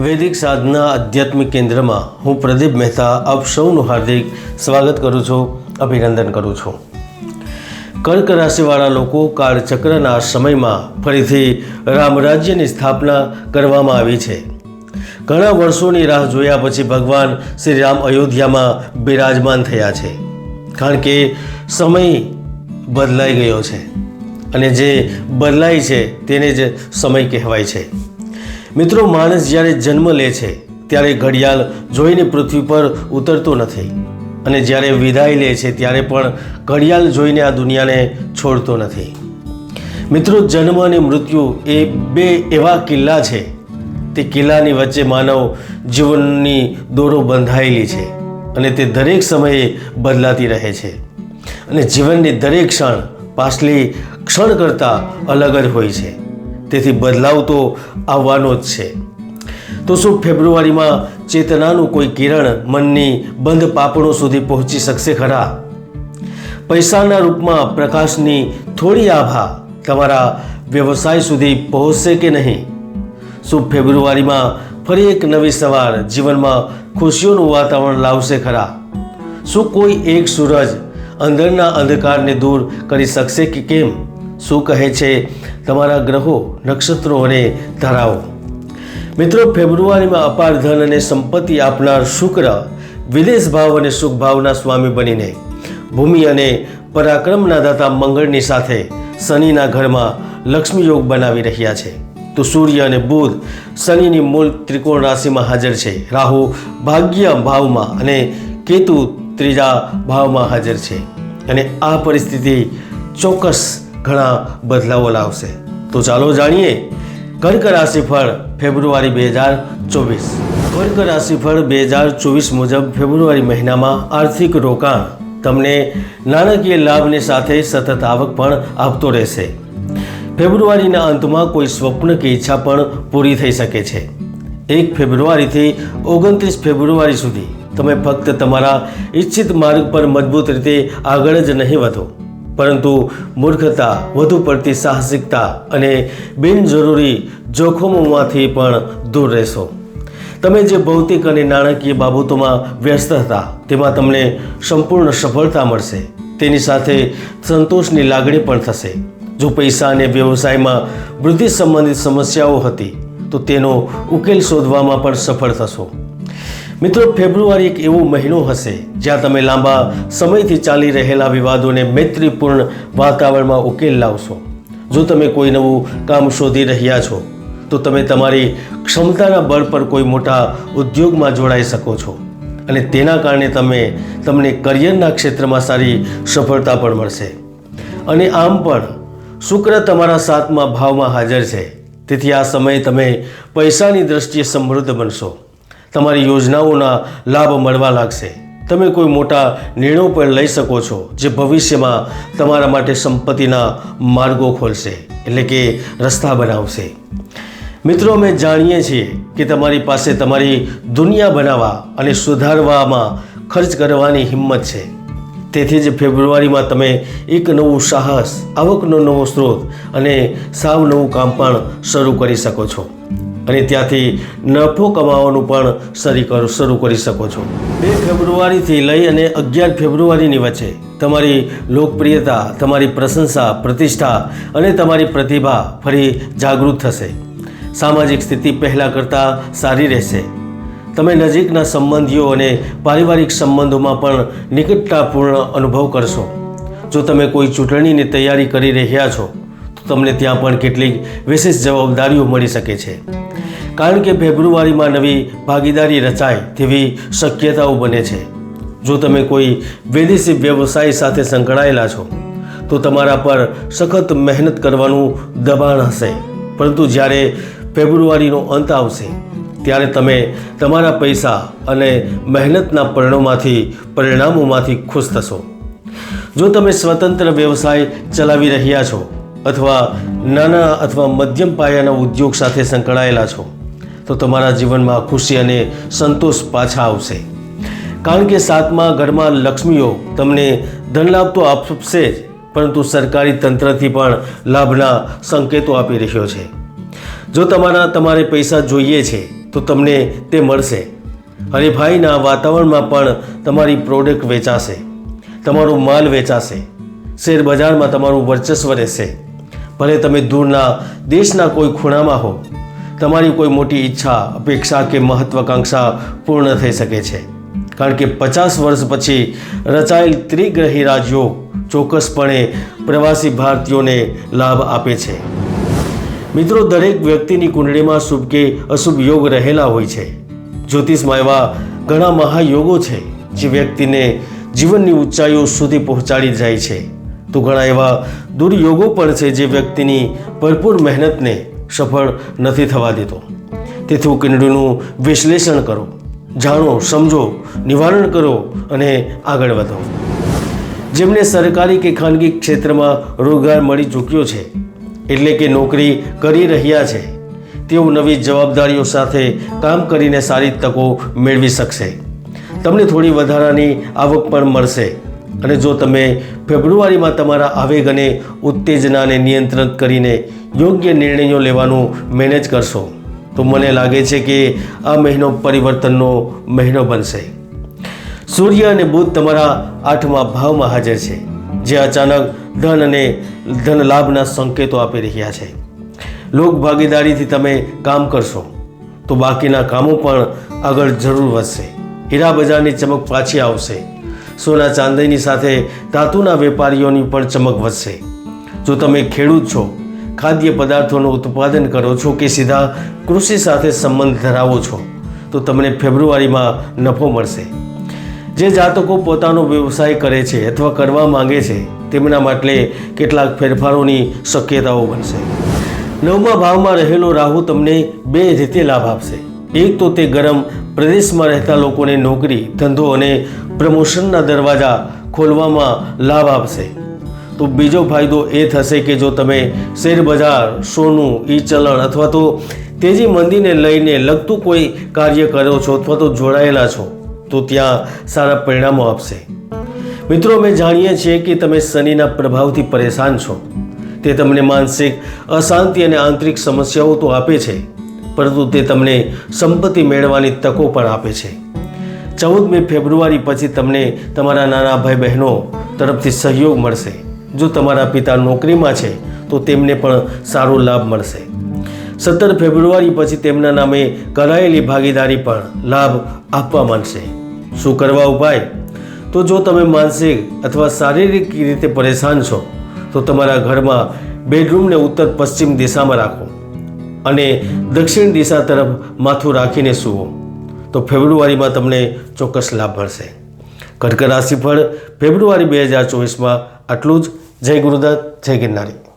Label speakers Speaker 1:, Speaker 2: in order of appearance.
Speaker 1: વૈદિક સાધના આધ્યાત્મિક કેન્દ્રમાં હું પ્રદીપ મહેતા આપ સૌનું હાર્દિક સ્વાગત કરું છું, અભિનંદન કરું છું. કર્ક રાશિવાળા લોકો કાળચક્રના સમયમાં ફરીથી રામરાજ્યની સ્થાપના કરવામાં આવી છે. ઘણા વર્ષોની રાહ જોયા પછી ભગવાન શ્રી રામ અયોધ્યામાં બિરાજમાન થયા છે. કારણ કે સમય બદલાઈ ગયો છે અને જે બદલાય છે તેને જ સમય કહેવાય છે. મિત્રો, માણસ જ્યારે જન્મ લે છે, ત્યારે ઘડિયાળ જોઈને પૃથ્વી પર ઉતરતો નથી. અને જ્યારે વિદાય લે છે, ત્યારે પણ ઘડિયાળ જોઈને આ દુનિયાને છોડતો નથી. મિત્રો, જન્મ અને મૃત્યુ એ બે એવા કિલ્લા છે. તે કિલ્લાની વચ્ચે માનવ જીવનની દોરો બંધાયેલી છે અને તે દરેક સમયે બદલાતી રહે છે. અને જીવનની દરેક ક્ષણ પાછલી ક્ષણ કરતાં અલગ જ હોય છે. તેથી બદલાવ તો આવવાનો જ છે. તો શું ફેબ્રુઆરીમાં ચેતનાનું કોઈ કિરણ મનની બંધ પાપણો સુધી પહોંચી શકશે ખરા? પૈસાના રૂપમાં પ્રકાશની થોડી આભા તમારા વ્યવસાય સુધી પહોંચશે કે નહીં? શું ફેબ્રુઆરીમાં ફરી એક નવી સવાર જીવનમાં ખુશીઓનું વાતાવરણ લાવશે ખરા? શું કોઈ એક સૂરજ અંદરના અંધકારને દૂર કરી શકશે કે કેમ? શું કહે છે? તમારા ગ્રહો, નક્ષત્રો અને ધારાઓ. મિત્રો, ફેબ્રુઆરીમાં અપાર ધન અને સંપત્તિ આપનાર શુક્ર વિદેશ ભાવ અને સુખ ભાવના સ્વામી બનીને ભૂમિ અને પરાક્રમના દાતા મંગળની સાથે શનિના ઘરમાં લક્ષ્મી યોગ બનાવી રહ્યા છે. તો સૂર્ય અને બુધ શનિની મૂળ ત્રિકોણ રાશિમાં હાજર છે. રાહુ ભાગ્ય ભાવમાં અને કેતુ ત્રીજા ભાવમાં હાજર છે. અને આ પરિસ્થિતિ ચોક્કસ ઘણા બદલાવો લાવશે. તો ચાલો જાણીએ, કર્ક રાશિફળ ફેબ્રુઆરી બે હજાર ચોવીસ. કર્ક રાશિફળ બે હજાર ચોવીસ મુજબ ફેબ્રુઆરી મહિનામાં આર્થિક રોકાણ તમને નાણાકીય લાભની સાથે સતત આવક પણ આપતો રહેશે. ફેબ્રુઆરીના અંતમાં કોઈ સ્વપ્ન કે ઈચ્છા પણ પૂરી થઈ શકે છે. એક ફેબ્રુઆરીથી ઓગણત્રીસ ફેબ્રુઆરી સુધી તમે ફક્ત તમારા ઈચ્છિત માર્ગ પર મજબૂત રીતે આગળ જ નહીં વધો. પરંતુ મૂર્ખતા વધુ પડતી સાહસિકતા અને બિનજરૂરી જોખમોમાંથી પણ દૂર રહેશો. તમે જે ભૌતિક અને નાણાકીય બાબતોમાં વ્યસ્ત હતા, તેમાં તમને સંપૂર્ણ સફળતા મળશે. તેની સાથે સંતોષની લાગણી પણ થશે. જો પૈસા અને વ્યવસાયમાં વૃદ્ધિ સંબંધિત સમસ્યાઓ હતી, તો તેનો ઉકેલ શોધવામાં પણ સફળ થશો. મિત્રો, ફેબ્રુઆરી એક એવો મહિનો હશે જ્યાં તમે લાંબા સમયથી ચાલી રહેલા વિવાદોને મૈત્રીપૂર્ણ વાતાવરણમાં ઉકેલ લાવશો. જો તમે કોઈ નવું કામ શોધી રહ્યા છો, તો તમે તમારી ક્ષમતાના બળ પર કોઈ મોટા ઉદ્યોગમાં જોડાઈ શકો છો અને તેના કારણે તમે, તમને કરિયરના ક્ષેત્રમાં સારી સફળતા પણ મળશે. અને આમ પણ, શુક્ર તમારા સાતમા ભાવમાં હાજર છે. તેથી આ સમયે તમે પૈસાની દ્રષ્ટિએ સમૃદ્ધ બનશો. તમારી યોજનાઓના લાભ મળવા લાગશે. તમે કોઈ મોટા નિર્ણયો પણ લઈ શકો છો જે ભવિષ્યમાં તમારા માટે સંપત્તિના માર્ગો ખોલશે, એટલે કે રસ્તા બનાવશે. મિત્રો, અમે જાણીએ છીએ કે તમારી પાસે તમારી દુનિયા બનાવવા અને સુધારવામાં ખર્ચ કરવાની હિંમત છે. તેથી જ ફેબ્રુઆરીમાં તમે એક નવું સાહસ, આવકનો નવો સ્ત્રોત અને સાવ નવું કામ પણ શરૂ કરી શકો છો. અને ત્યાંથી નફો કમાવાનું પણ શરી શરૂ કરી શકો છો. બે ફેબ્રુઆરીથી લઈ અને અગિયાર ફેબ્રુઆરીની વચ્ચે તમારી લોકપ્રિયતા, તમારી પ્રશંસા, પ્રતિષ્ઠા અને તમારી પ્રતિભા ફરી જાગૃત થશે. સામાજિક સ્થિતિ પહેલાં કરતાં સારી રહેશે. તમે નજીકના સંબંધીઓ અને પારિવારિક સંબંધોમાં પણ નિકટતાપૂર્ણ અનુભવ કરશો. જો તમે કોઈ ચૂંટણીની તૈયારી કરી રહ્યા છો, તો તમને ત્યાં પણ કેટલીક વિશેષ જવાબદારીઓ મળી શકે છે. કારણ કે ફેબ્રુઆરીમાં નવી ભાગીદારી રચાય તેવી શક્યતાઓ બને છે. જો તમે કોઈ વિદેશી વ્યવસાય સાથે સંકળાયેલા છો, તો તમારા પર સખત મહેનત કરવાનું દબાણ હશે. પરંતુ જ્યારે ફેબ્રુઆરીનો અંત આવશે, ત્યારે તમે તમારા પૈસા અને મહેનતના પરિણામોમાંથી પરિણામોમાંથી ખુશ થશો. જો તમે સ્વતંત્ર વ્યવસાય ચલાવી રહ્યા છો, અથવા નાના અથવા મધ્યમ પાયાના ઉદ્યોગ સાથે સંકળાયેલા છો તો તમારા જીવનમાં ખુશી અને સંતોષ પાછા આવશે. કારણ કે સાતમા ઘરમાં લક્ષ્મીઓ તમને ધન લાભ તો આપશે જ, પરંતુ સરકારી તંત્રથી પણ લાભના સંકેતો આપી રહ્યો છે. જો તમારા તમારે પૈસા જોઈએ છે, તો તમને તે મળશે. હરીફાઈના વાતાવરણમાં પણ તમારી પ્રોડક્ટ વેચાશે. તમારો માલ વેચાશે. શેર બજારમાં તમારું વર્ચસ્વ રહેશે. ભલે તમે દૂરના, દેશના કોઈ ખૂણામાં હો તમારી કોઈ મોટી ઈચ્છા, અપેક્ષા કે મહત્વાકાંક્ષા પૂર્ણ થઈ શકે છે. કારણ કે પચાસ વર્ષ પછી રચાયેલ ત્રિગ્રહી રાજયોગ ચોક્કસપણે પ્રવાસી ભારતીયોને લાભ આપે છે. મિત્રો, દરેક વ્યક્તિની કુંડળીમાં શુભ કે અશુભ યોગ રહેલા હોય છે. જ્યોતિષમાં એવા ઘણા મહાયોગો છે, જે વ્યક્તિને જીવનની ઊંચાઈઓ સુધી પહોંચાડી જાય છે. તો ઘણા એવા દુર્યોગો પણ છે, જે વ્યક્તિની ભરપૂર મહેનતને સફળ નથી થવા દેતો. તેથી કુંડળીનું વિશ્લેષણ કરો, જાણો, સમજો, નિવારણ કરો અને આગળ વધો. જેમને સરકારી કે ખાનગી ક્ષેત્રમાં રોજગાર મળી ચૂક્યો છે, એટલે કે નોકરી કરી રહ્યા છે, તેઓ નવી જવાબદારીઓ સાથે કામ કરીને સારી તકો મેળવી શકશે. તમને થોડી વધારાની આવક પણ મળશે અને જો તમે ફેબ્રુઆરીમાં તમારા આવેગ અને ઉત્તેજનાને નિયંત્રિત કરીને યોગ્ય નિર્ણયો લેવાનું મેનેજ કરશો. તો મને લાગે છે કે આ મહિનો પરિવર્તનનો મહિનો બનશે. સૂર્ય અને બુધ તમારા આઠમા ભાવમાં હાજર છે, જે અચાનક ધન અને ધન લાભના સંકેતો આપી રહ્યા છે. લોક ભાગીદારીથી તમે કામ કરશો, તો બાકીના કામો પણ આગળ જરૂર વધશે. હીરા બજારની ચમક પાછી આવશે. સોના ચાંદીની સાથે ધાતુના વેપારીઓની પણ ચમક વધશે. જો તમે ખેડૂત છો, ખાદ્ય પદાર્થોનું ઉત્પાદન કરો છો કે સીધા કૃષિ સાથે સંબંધ ધરાવો છો, તો તમને ફેબ્રુઆરીમાં નફો મળશે. જે જાતકો પોતાનો વ્યવસાય કરે છે અથવા કરવા માંગે છે, તેમના માટે કેટલાક ફેરફારોની શક્યતાઓ બનશે. નવમા ભાવમાં રહેલો રાહુ તમને બે રીતે લાભ આપશે. એક તો તે ગરમ પ્રદેશમાં રહેતા લોકોને નોકરી, ધંધો અને પ્રમોશનના દરવાજા ખોલવામાં લાભ આપશે. તો બીજો ફાયદો એ થશે કે જો તમે શેર બજાર સોનું ઈ ચલણ અથવા તો તેજી મંદીને લઈને લગતું કોઈ કાર્ય કરો છો અથવા તો જોડાયેલા છો, તો ત્યાં સારા પરિણામો આપશે. મિત્રો, અમે જાણીએ છીએ કે તમે શનિના પ્રભાવથી પરેશાન છો. તે તમને માનસિક અશાંતિ અને આંતરિક સમસ્યાઓ તો આપે છે, પરંતુ તે તમને સંપત્તિ મેળવવાની તકો પણ આપે છે. ચૌદમી ફેબ્રુઆરી પછી તમને તમારા નાના ભાઈ બહેનો તરફથી સહયોગ મળશે. જો તમારા પિતા નોકરીમાં છે, તો તેમને પણ સારો લાભ મળશે. સત્તર ફેબ્રુઆરી પછી તેમના નામે કરાયેલી ભાગીદારી પણ લાભ આપવા માંડશે શું કરવા ઉપાય? તો જો તમે માનસિક અથવા શારીરિક રીતે પરેશાન છો, તો તમારા ઘરમાં બેડરૂમને ઉત્તર પશ્ચિમ દિશામાં રાખો અને દક્ષિણ દિશા તરફ માથું રાખીને સૂવો. તો ફેબ્રુઆરીમાં તમને ચોક્કસ લાભ મળશે. કર્ક રાશિફળ ફેબ્રુઆરી બે હજાર ચોવીસમાં. આટલું જ. જય ગુરુદત્ત, જય ગિરનારી.